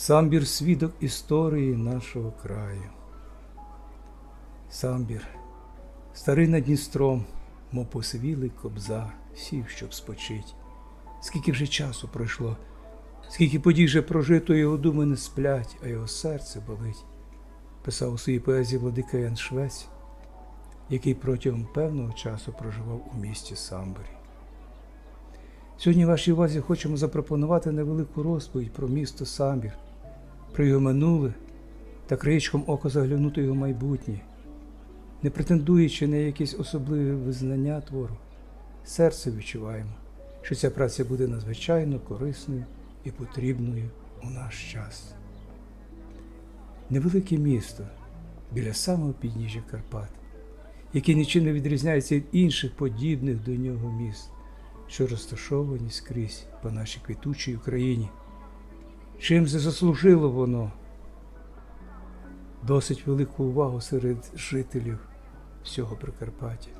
Самбір свідок історії нашого краю. Самбір, старий над Дністром, мов посивілий кобзар, сів, щоб спочить. Скільки вже часу пройшло, скільки подій вже прожито, його думи не сплять, а його серце болить. Писав у своїй поезії Владика Ян Швець, який протягом певного часу проживав у місті Самборі. Сьогодні вашій увазі хочемо запропонувати невелику розповідь про місто Самбір, про його минуле та краєчком ока заглянути його майбутнє, не претендуючи на якісь особливі визнання твору, серце відчуваємо, що ця праця буде надзвичайно корисною і потрібною у наш час. Невелике місто біля самого підніжжя Карпат, яке нічим не відрізняється від інших подібних до нього міст що розташовані скрізь по нашій квітучій Україні. Чим це заслужило воно? Досить велику увагу серед жителів всього Прикарпаття.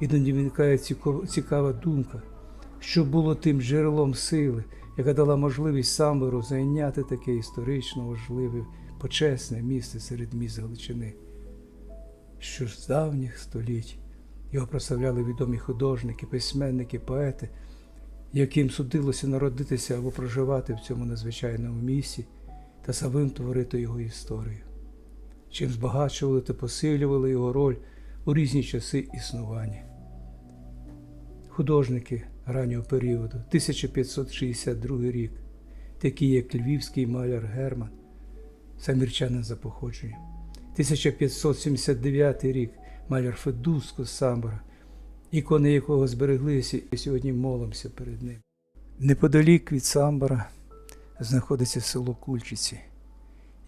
і Іноді виникає ціко- цікава думка, що було тим джерелом сили, яка дала можливість Самбору зайняти таке історично важливе, почесне місце серед міст Галичини. Що з давніх століть його прославляли відомі художники, письменники, поети, яким судилося народитися або проживати в цьому незвичайному місці та самим творити його історію, чим збагачували та посилювали його роль у різні часи існування. Художники раннього періоду, 1562 рік, такі як львівський маляр Герман, самірчанин за походженням, 1579 рік маляр Федуско з Самбора, ікони якого збереглися і сьогодні молимося перед ним. Неподалік від Самбора знаходиться село Кульчиці,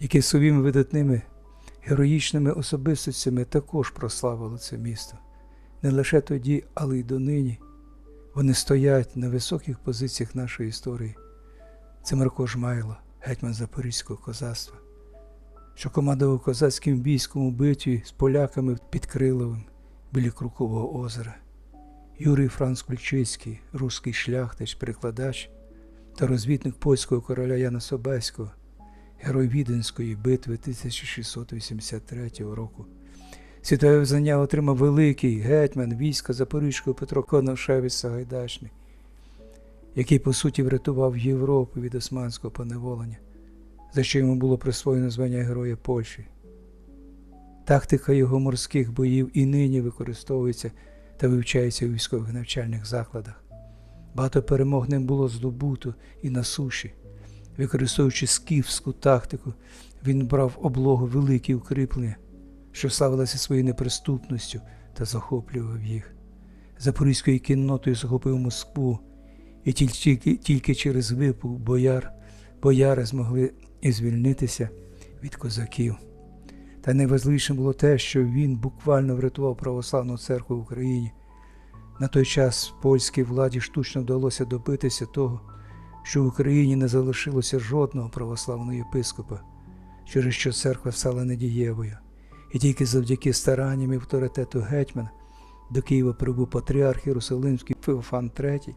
яке своїми видатними героїчними особистостями також прославило це місто. Не лише тоді, але й донині. Вони стоять на високих позиціях нашої історії. Це Марко Жмайло, гетьман Запорізького козацтва що командував козацьким військом у битві з поляками під Криловим біля Крукового озера. Юрій Франц Кульчицький, руський шляхтич, перекладач та розвідник польського короля Яна Собеського, герой Віденської битви 1683 року. Світове визнання отримав великий гетьман війська Запорізького Петро Коношевич Сагайдачний, який по суті врятував Європу від османського поневолення за що йому було присвоєно звання Героя Польщі. Тактика його морських боїв і нині використовується та вивчається у військових навчальних закладах. Багато перемог ним було здобуто і на суші. Використовуючи скіфську тактику, він брав облогу великі укріплення, що славилися своєю неприступністю та захоплював їх. Запорізькою кіннотою захопив Москву, і тільки, тільки через випух бояр бояри змогли і звільнитися від козаків. Та найважливіше було те, що він буквально врятував православну церкву в Україні. На той час польській владі штучно вдалося добитися того, що в Україні не залишилося жодного православного єпископа, через що церква стала недієвою. І тільки завдяки старанням і авторитету гетьмана до Києва прибув патріарх Єрусалимський Феофан III,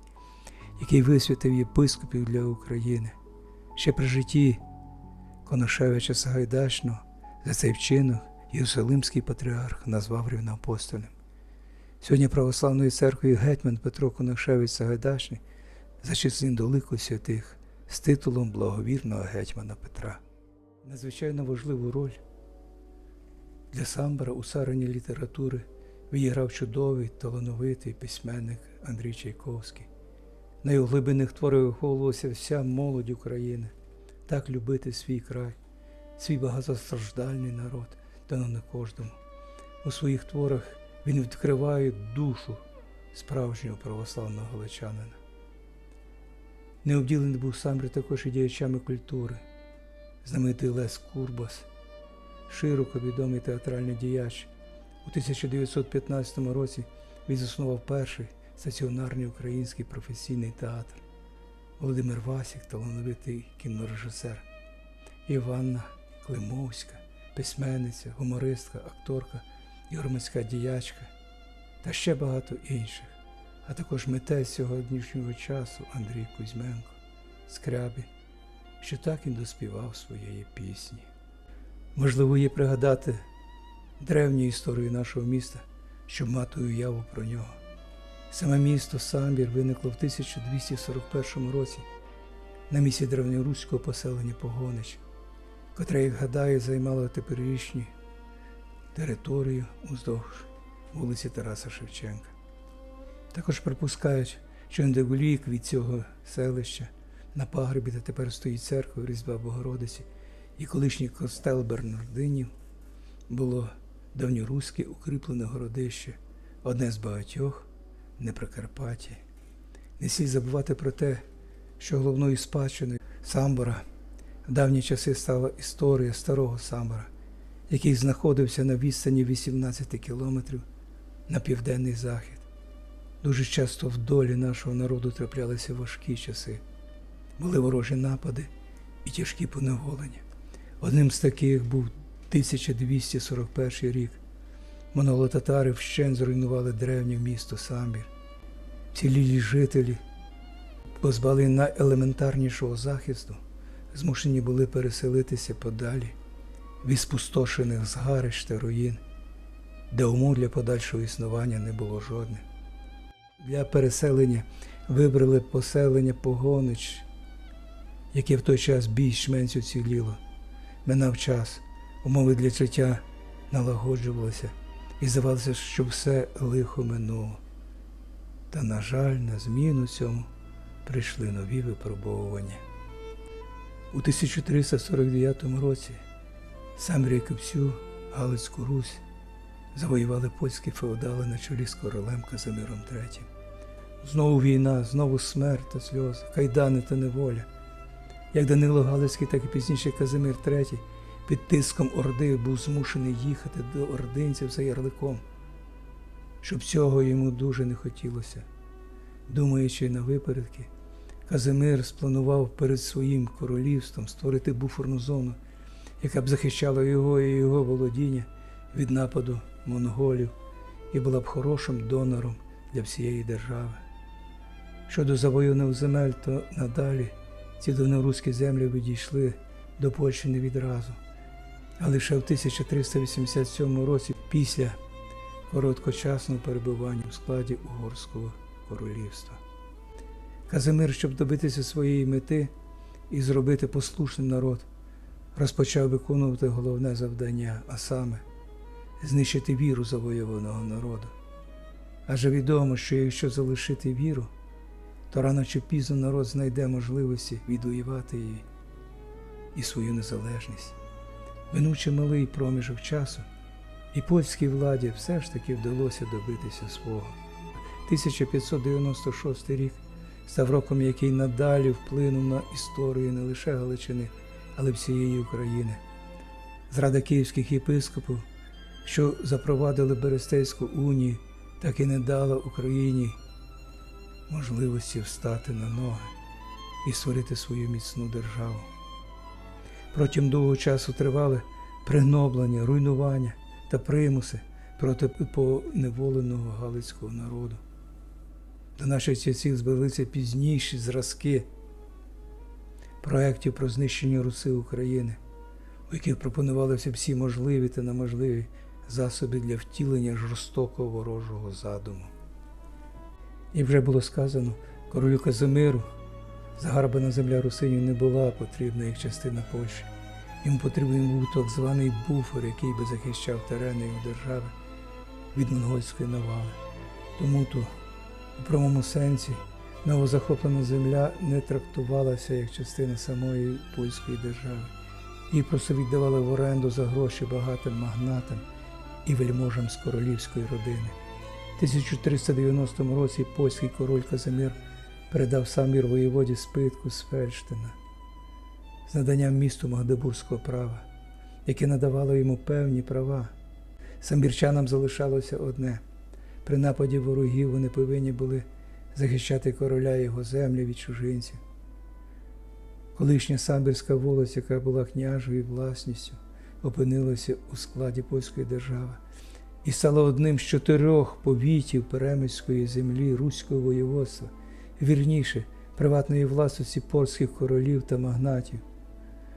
який висвятив єпископів для України. Ще при житті Коношевича Сагайдачного за цей вчинок Єрусалимський патріарх назвав рівноапостольним. Сьогодні православною церквою гетьман Петро Коношевич Сагайдачний зачислен до лику святих з титулом благовірного гетьмана Петра. Надзвичайно важливу роль для Самбара у сарані літератури відіграв чудовий талановитий письменник Андрій Чайковський. На його глибинних творах виховувалася вся молодь України. Так любити свій край, свій багатостраждальний народ, дано не кожному. У своїх творах він відкриває душу справжнього православного галичанина. Необділений був Самбір також і діячами культури, знаменитий Лес Курбас, широко відомий театральний діяч. У 1915 році він заснував перший стаціонарний український професійний театр. Володимир Васік, талановитий кінорежисер, Іванна Климовська, письменниця, гумористка, акторка і діячка та ще багато інших, а також митець сьогоднішнього часу Андрій Кузьменко, Скрябін, що так і доспівав своєї пісні. Можливо, є пригадати древню історію нашого міста, щоб мати уяву про нього. Саме місто Самбір виникло в 1241 році на місці древньоруського поселення Погонич, котре, як гадаю, займало теперішню територію уздовж вулиці Тараса Шевченка. Також припускають, що недалік від цього селища на пагорбі, де тепер стоїть церква Різдва Богородиці, і колишній костел Бернардинів було давньоруське укріплене городище, одне з багатьох на Прикарпатті. Не слід забувати про те, що головною спадщиною Самбора в давні часи стала історія старого Самбора, який знаходився на відстані 18 кілометрів на південний захід. Дуже часто в долі нашого народу траплялися важкі часи, були ворожі напади і тяжкі поневолення. Одним з таких був 1241 рік. Монголо-татари вщен зруйнували древнє місто Самбір. Цілілі жителі, позбали найелементарнішого захисту, змушені були переселитися подалі від спустошених згарищ та руїн, де умов для подальшого існування не було жодних. Для переселення вибрали поселення Погонич, яке в той час більш-менш уціліло. Минав час, умови для життя налагоджувалися, і здавалося, що все лихо минуло. Та, на жаль, на зміну цьому прийшли нові випробовування. У 1349 році сам як і всю Галицьку Русь завоювали польські феодали на чолі з королем Казимиром III. Знову війна, знову смерть та сльози, кайдани та неволя. Як Данило Галицький, так і пізніше Казимир III під тиском Орди був змушений їхати до ординців за ярликом, щоб цього йому дуже не хотілося. Думаючи на випередки, Казимир спланував перед своїм королівством створити буферну зону, яка б захищала його і його володіння від нападу монголів і була б хорошим донором для всієї держави. Щодо завоюваних земель, то надалі ці давноруські землі відійшли до Польщі не відразу. А лише в 1387 році після короткочасного перебування у складі Угорського королівства. Казимир, щоб добитися своєї мети і зробити послушним народ, розпочав виконувати головне завдання, а саме знищити віру завоюваного народу. Адже відомо, що якщо залишити віру, то рано чи пізно народ знайде можливості відвоювати її і свою незалежність. Минучи малий проміжок часу, і польській владі все ж таки вдалося добитися свого. 1596 рік став роком, який надалі вплинув на історію не лише Галичини, але всієї України. Зрада київських єпископів, що запровадили Берестейську унію, так і не дала Україні можливості встати на ноги і створити свою міцну державу. Протягом довгого часу тривали пригноблення, руйнування та примуси проти поневоленого галицького народу. До наших часів збилися пізніші зразки проєктів про знищення Руси України, у яких пропонувалися всі можливі та неможливі засоби для втілення жорстокого ворожого задуму. І вже було сказано, королю Казимиру загарбана земля русинів не була потрібна як частина Польщі. Йому потрібен був так званий буфер, який би захищав терени його держави від монгольської навали. Тому то у прямому сенсі новозахоплена земля не трактувалася як частина самої польської держави. Її просто віддавали в оренду за гроші багатим магнатам і вельможам з королівської родини. В 1390 році польський король Казимир передав самір воєводі спитку з Фельштина з наданням місту Магдебурзького права, яке надавало йому певні права. Самбірчанам залишалося одне при нападі ворогів вони повинні були захищати короля і його землі від чужинців. Колишня самбірська волость, яка була княжою власністю, опинилася у складі польської держави і стала одним з чотирьох повітів перемиської землі Руського воєводства, вірніше, приватної власності польських королів та магнатів.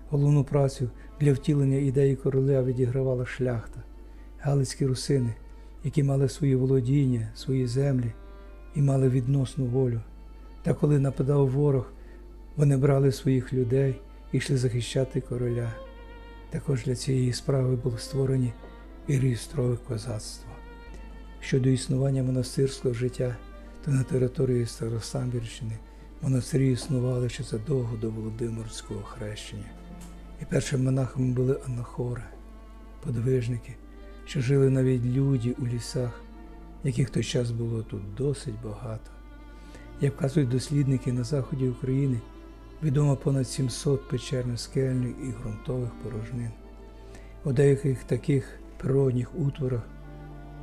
Головну працю для втілення ідеї короля відігравала шляхта, галицькі русини, які мали свої володіння, свої землі і мали відносну волю. Та коли нападав ворог, вони брали своїх людей і йшли захищати короля. Також для цієї справи були створені і реєстрове козацтво. Щодо існування монастирського життя, то на території Старосамбірщини монастирі існували ще задовго до Володимирського хрещення. І першими монахами були анахори, подвижники, що жили навіть люди у лісах, яких той час було тут досить багато. Як вказують дослідники на заході України, відомо понад 700 печерно-скельних і ґрунтових порожнин. У деяких таких природних утворах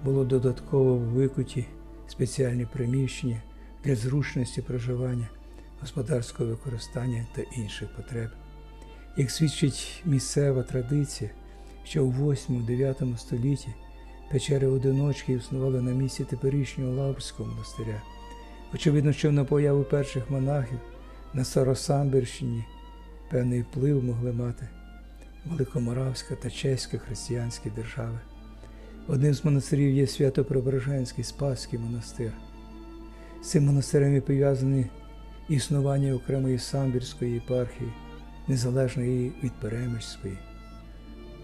було додатково викуті спеціальні приміщення для зручності проживання, господарського використання та інших потреб. Як свідчить місцева традиція, що у 8-9 столітті печери одиночки існували на місці теперішнього Лаврського монастиря. Очевидно, що на появу перших монахів на Старосамбірщині певний вплив могли мати Великоморавська та Чеська християнські держави. Одним з монастирів є Свято-Преображенський Спасський монастир. З цим монастирем і пов'язані існування окремої самбірської єпархії, незалежної від Переміжської.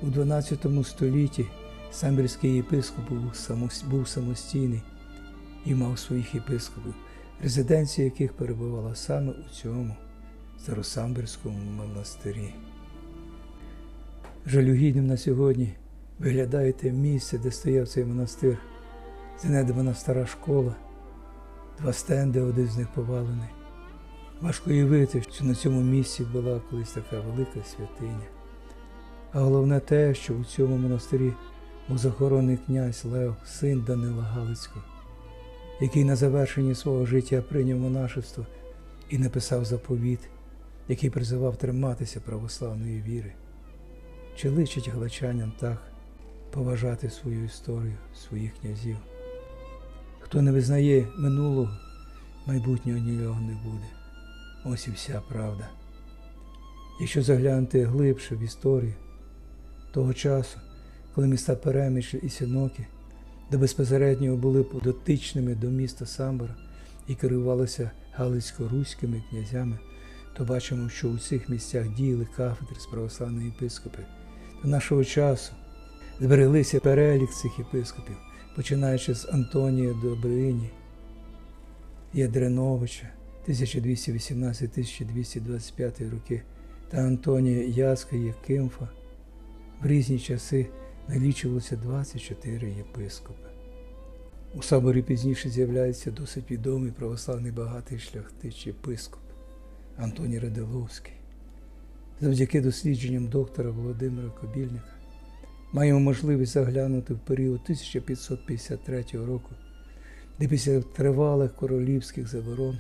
У XII столітті самбірський єпископ був самостійний і мав своїх єпископів, резиденція яких перебувала саме у цьому Старосамбірському монастирі. Жалюгідним на сьогодні виглядає те місце, де стояв цей монастир, занедбана стара школа, два стенди, один з них повалений. Важко уявити, що на цьому місці була колись така велика святиня. А головне те, що у цьому монастирі був захоронений князь Лев, син Данила Галицького, який на завершенні свого життя прийняв монашество і написав заповіт, який призивав триматися православної віри. Чи личить галичанам так поважати свою історію, своїх князів? Хто не визнає минулого, майбутнього нічого не буде. Ось і вся правда. Якщо заглянути глибше в історію того часу, коли міста Переміш і Сінокі до безпосередньо були дотичними до міста Самбора і керувалися галицько-руськими князями, то бачимо, що у цих місцях діяли кафедри з православної єпископи. До нашого часу збереглися перелік цих єпископів, починаючи з Антонія Добрині, Ядреновича 1218-1225 роки та Антонія Яска Якимфа. В різні часи налічувалося 24 єпископи. У соборі пізніше з'являється досить відомий православний багатий шляхтич єпископ Антоній Радиловський. Завдяки дослідженням доктора Володимира Кобільника маємо можливість заглянути в період 1553 року, де після тривалих королівських заборон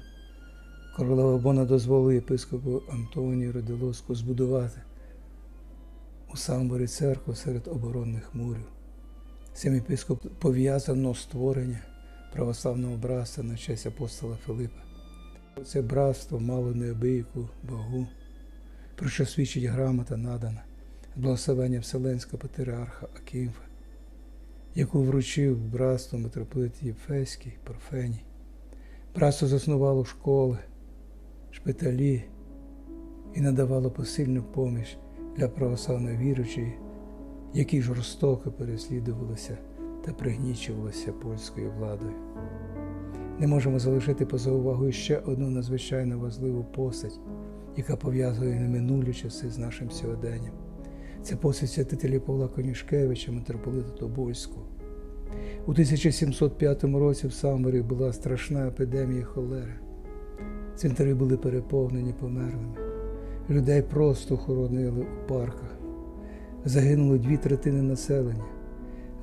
королева Бона дозволила єпископу Антонію Радиловську збудувати у Самборі церкву серед оборонних мурів. Цим єпископ пов'язано створення православного братства на честь апостола Филипа. Це братство мало неабияку вагу, про що свідчить грамота надана благословення Вселенського патріарха Акімфа, яку вручив братство митрополит Єфеський Парфеній. Братство заснувало школи, шпиталі і надавало посильну поміч для православної віруючої, які жорстоко переслідувалися та пригнічувалися польською владою. Не можемо залишити поза увагою ще одну надзвичайно важливу постать, яка пов'язує минулі часи з нашим сьогоденням. Це постать святителя Павла Конюшкевича, митрополита Тобольського. У 1705 році в Самборі була страшна епідемія холери. Цвинтарі були переповнені померлими. Людей просто хоронили у парках. Загинуло дві третини населення.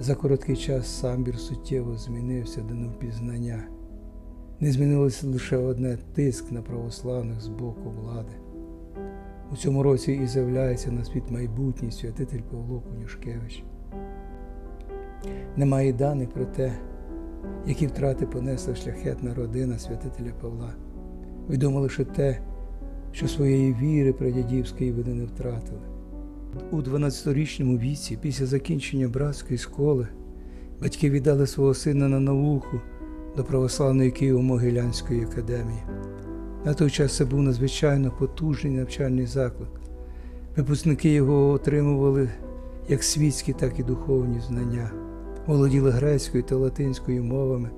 За короткий час самбір суттєво змінився до невпізнання. Не змінилося лише одне тиск на православних з боку влади. У цьому році і з'являється на світ майбутній святитель Павло Конюшкевич. Немає даних про те, які втрати понесла шляхетна родина святителя Павла. Відомо лише те, що своєї віри прадядівської вони не втратили. У 12-річному віці, після закінчення братської школи, батьки віддали свого сина на науку до православної Києво-Могилянської академії. На той час це був надзвичайно потужний навчальний заклад. Випускники його отримували як світські, так і духовні знання, володіли грецькою та латинською мовами,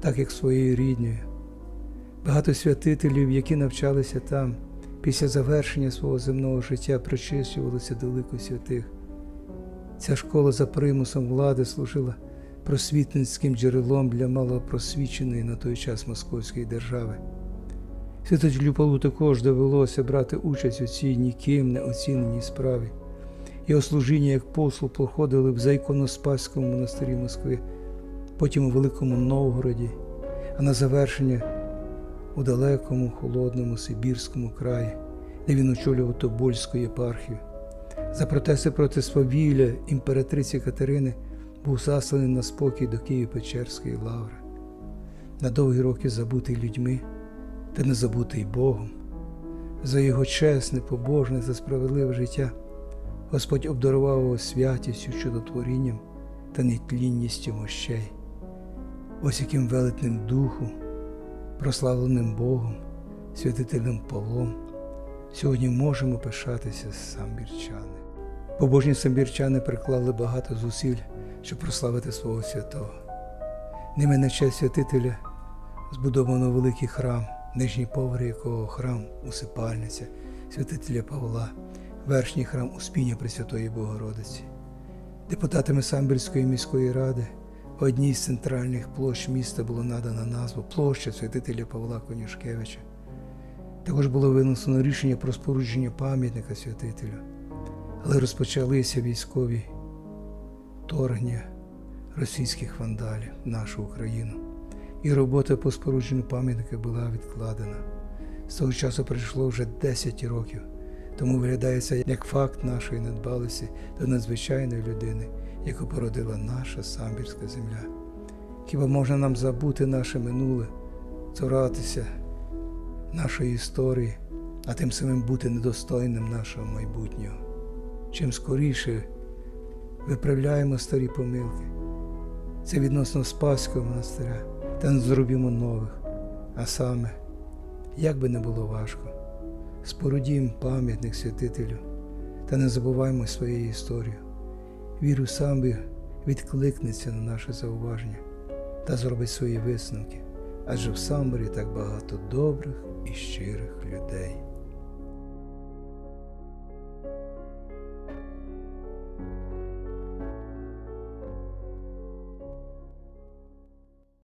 так як своєю рідною. Багато святителів, які навчалися там, після завершення свого земного життя причислювалися до лику святих. Ця школа за примусом влади служила просвітницьким джерелом для малопросвіченої на той час Московської держави. Святителю також довелося брати участь у цій ніким не оціненій справі. Його служіння як послу проходили в Зайконоспаському монастирі Москви, потім у Великому Новгороді, а на завершення у далекому холодному Сибірському краї, де він очолював Тобольську єпархію. За протести проти свавілля імператриці Катерини був засланий на спокій до Києво-Печерської лаври. На довгі роки забутий людьми та не забутий Богом. За його чесне, побожне та справедливе життя Господь обдарував його святістю, чудотворінням та нетлінністю мощей. Ось яким велетним духу, прославленим Богом, святителем Павлом, сьогодні можемо пишатися самбірчани. Побожні самбірчани приклали багато зусиль, щоб прославити свого святого. Ними на честь святителя збудовано великий храм, нижній поверх якого храм усипальниця святителя Павла, верхній храм Успіння Пресвятої Богородиці. Депутатами Самбірської міської ради одній з центральних площ міста було надана назва площа святителя Павла Конюшкевича. Також було винесено рішення про спорудження пам'ятника святителю, але розпочалися військові вторгнення російських вандалів в нашу Україну, і робота по спорудженню пам'ятника була відкладена. З того часу пройшло вже 10 років, тому виглядає це як факт нашої недбалості до надзвичайної людини, яку породила наша самбірська земля. Хіба можна нам забути наше минуле, цуратися нашої історії, а тим самим бути недостойним нашого майбутнього? Чим скоріше виправляємо старі помилки, це відносно Спаського монастиря, та не зробімо нових, а саме, як би не було важко, спорудімо пам'ятник святителю та не забуваймо своєї історії. Віру сам відкликнеться на наше зауваження та зробить свої висновки, адже в самборі так багато добрих і щирих людей.